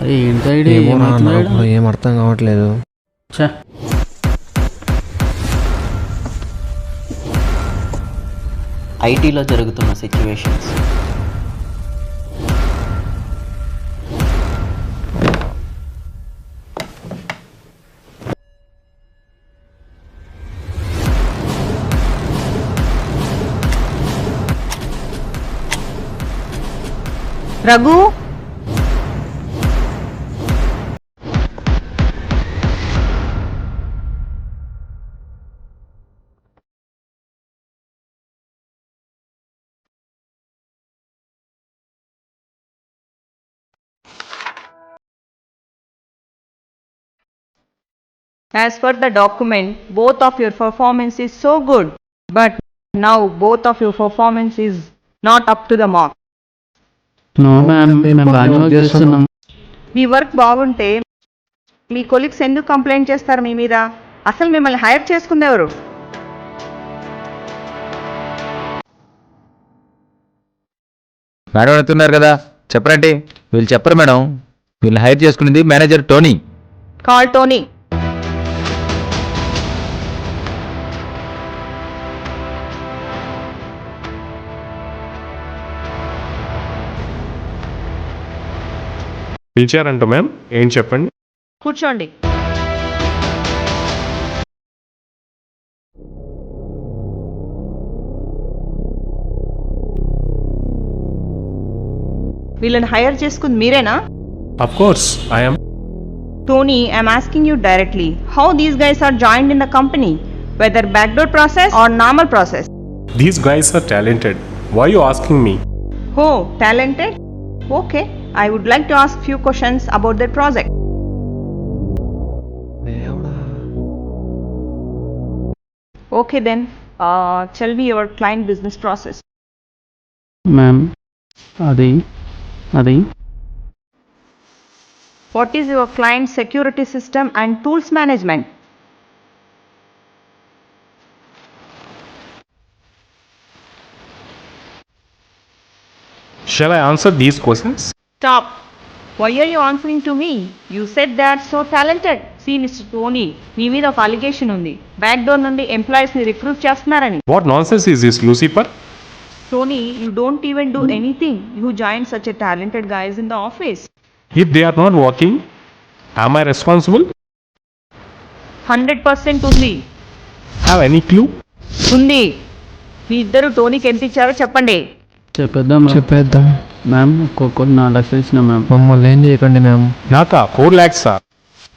అరే ఏంటి ఐడి ఏమో రా, ఏమవుతున్నాడు నాకు ఏం అర్థం కావట్లేదు. ఐటీలో జరుగుతున్న situations Raghu? As per the document, both of your performance is so good, but now both of your performance is not up to the mark. No ma'am మేము బాగానే వర్క్ చేస్తున్నాం. మీ వర్క్ బాగుంటే మీ కొలీగ్స్ ఎందుకు కంప్లైంట్ చేస్తారు మీ మీద? అసలు మిమ్మల్ని hire చేసుకుంది ఎవరు? మేడం అడుగుతున్నారు కదా చెప్పరండి. వీళ్ళు చెప్పరు మేడం. వీళ్ళు హైర్ చేసుకునేది manager Tony. Call Tony. పిలిచారంట ma'am ఏం చెప్పండి కూర్చోండి వీళ్ళని హైర్ చేసుకుంది మీరేనా of course I'm Tony, I'm asking you directly how these guys are joined in the company, whether backdoor process or normal process. These guys are talented why you asking me Oh, talented? Okay, I would like to ask few questions about their project. Okay then, uh, tell me your client business process. Ma'am, Adi, Adi. What is your client security system and tools management? Shall I answer these questions? Stop. Why are you answering to me? You said they are so talented. See, Mr. Tony, మీ మీద ఒక allegation ఉంది back door నుండి ఎంప్లాయీస్ని recruit చేస్తున్నారని what nonsense is this Lucifer Tony, you don't even do anything. You joined such a talented guys in the office. If they are not working I'm I responsible hundred percent ఉంది have any clue ఉంది మీ ఇద్దరు టోనీకి ఎంత ఇచ్చారో చెప్పండి చెప్పేద్దాం రా. చెప్పేద్దాం మ్యామ్ ఒక్కొక్కటి నాలుగు లక్షలు ఇచ్చిన మ్యామ్ మమ్మల్ని ఏం చేయకండి మ్యామ్ నాకా four lakhs sir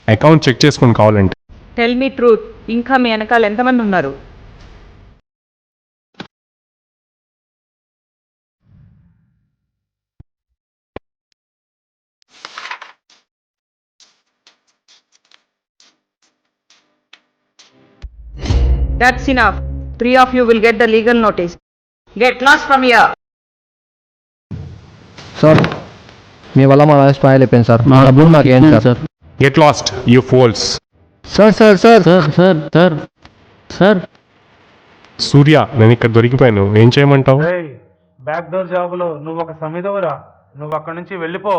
account check చేసుకొని కావాలంటే టెల్ మీ ట్రూత్ ఇంకా మీ వెనకాల ఎంతమంది ఉన్నారు That's enough. Three of you will get the legal notice. Get lost from here. Sir మీ వల్ల మా లైఫ్ స్పాయిల్ అయిపోయింది సార్ మా డబ్బులు మాకు ఏం sir sir get lost you fools sir sir sir sir sir sir sir Surya నేను ఇక్కడ దొరికిపోయాను. ఏం చేయమంటావు? బ్యాక్ డోర్ జాబులో నువ్వు ఒక సమిధవురా నువ్వు అక్కడి నుంచి వెళ్ళిపో.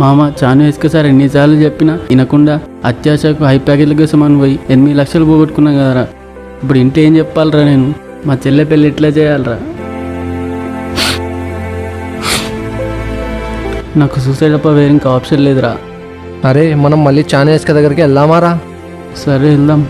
మామ చాను వేసుక సార్ ఎన్నిసార్లు చెప్పినా వినకుండా అత్యాశకు హై ప్యాకేజ్ల కోసం అని పోయి ఎనిమిది లక్షలు పోగొట్టుకున్నా కదరా. ఇప్పుడు ఇంటి ఏం చెప్పాలరా నేను? మా చెల్లె పెళ్ళి ఎట్లా చేయాలరా. నాకు సూసైడ్ తప్ప వేరే ఇంకా ఆప్షన్ లేదురా. అరే మనం మళ్ళీ చానేస్క దగ్గరికి వెళ్దామారా? సరే వెళ్దాం.